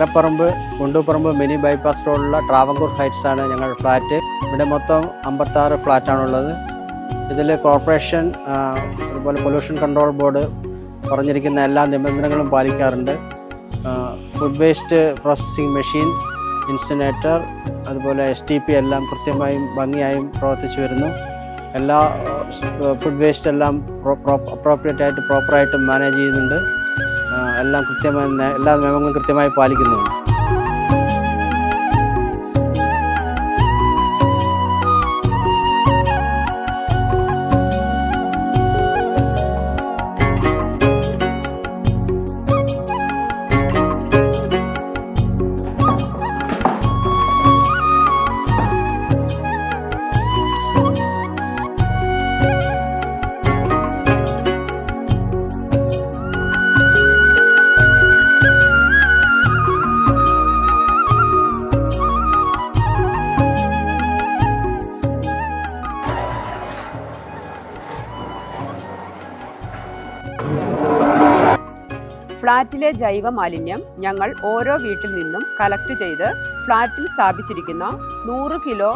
Karaparamba Kundupparamba mini bypass റോഡിലുള്ള Travancore heights ആണ് ഞങ്ങൾ ഫ്ലാറ്റ്. ഇവിടെ മൊത്തം അമ്പത്താറ് ഫ്ലാറ്റാണുള്ളത് ഇതിൽ കോർപ്പറേഷൻ അതുപോലെ പൊല്യൂഷൻ കൺട്രോൾ ബോർഡ് പറഞ്ഞിരിക്കുന്ന എല്ലാ നിബന്ധനകളും പാലിക്കാറുണ്ട്. Food waste processing machine incinerator അതുപോലെ എസ് ടി പി എല്ലാം കൃത്യമായും ഭംഗിയായും പ്രവർത്തിച്ചു വരുന്നു. എല്ലാ ഫുഡ് വേസ്റ്റ് എല്ലാം അപ്രോപ്രിയറ്റ് ആയിട്ട് പ്രോപ്പറായിട്ട് മാനേജ് ചെയ്യുന്നുണ്ട്. എല്ലാം കൃത്യമായി എല്ലാ നിയമങ്ങളും കൃത്യമായി പാലിക്കുന്നുണ്ട്. ഫ്ളാറ്റിലെ ജൈവ മാലിന്യം ഞങ്ങൾ ഓരോ വീട്ടിൽ നിന്നും കളക്ട് ചെയ്ത് ഫ്ളാറ്റിൽ സ്ഥാപിച്ചിരിക്കുന്ന നൂറ് കിലോ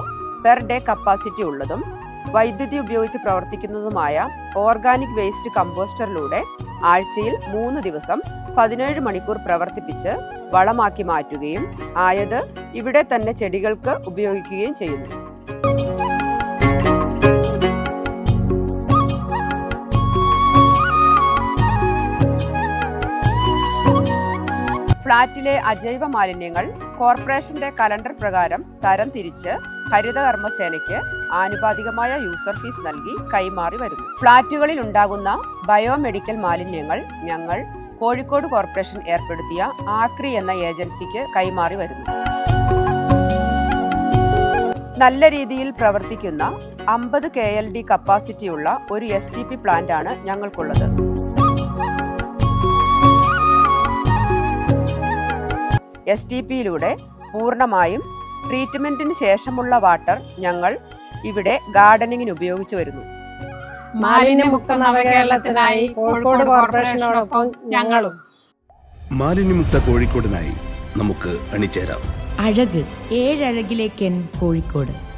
പെർ ഡേ കപ്പാസിറ്റി ഉള്ളതും വൈദ്യുതി ഉപയോഗിച്ച് പ്രവർത്തിക്കുന്നതുമായ ഓർഗാനിക് വേസ്റ്റ് കമ്പോസ്റ്ററിലൂടെ ആഴ്ചയിൽ മൂന്ന് ദിവസം പതിനേഴ് മണിക്കൂർ പ്രവർത്തിപ്പിച്ച് വളമാക്കി മാറ്റുകയും ആയത് ഇവിടെ തന്നെ ചെടികൾക്ക് ഉപയോഗിക്കുകയും ചെയ്യുന്നു. ഫ്ളാറ്റിലെ അജൈവ മാലിന്യങ്ങൾ കോർപ്പറേഷന്റെ കലണ്ടർ പ്രകാരം തരം തിരിച്ച് ഹരിതകർമ്മസേനയ്ക്ക് ആനുപാതികമായ യൂസർ ഫീസ് നൽകി കൈമാറി വരുന്നു. ഫ്ളാറ്റുകളിൽ ഉണ്ടാകുന്ന ബയോമെഡിക്കൽ മാലിന്യങ്ങൾ ഞങ്ങൾ കോഴിക്കോട് കോർപ്പറേഷൻ ഏർപ്പെടുത്തിയ ആക്രി എന്ന ഏജൻസിക്ക് കൈമാറി വരുന്നു. നല്ല രീതിയിൽ പ്രവർത്തിക്കുന്ന അമ്പത് കെ എൽ ഡി കപ്പാസിറ്റിയുള്ള ഒരു എസ് ടി പി പ്ലാന്റാണ് ഞങ്ങൾക്കുള്ളത്. എസ് ടി പിയിലൂടെ പൂർണമായും ട്രീറ്റ്മെന്റിന് ശേഷമുള്ള വാട്ടർ ഞങ്ങൾ ഇവിടെ ഗാർഡനിങ്ങിന് ഉപയോഗിച്ചു വരുന്നു. മാലിന്യമുക്ത നവകേരളത്തിനായി കോഴിക്കോട് കോർപ്പറേഷനോടൊപ്പം ഞങ്ങളും. മാലിന്യമുക്ത കോഴിക്കോടിനായി നമുക്ക് അണിചേരാം. അഴക് ഏഴഴകിലേക്കൻ കോഴിക്കോട്.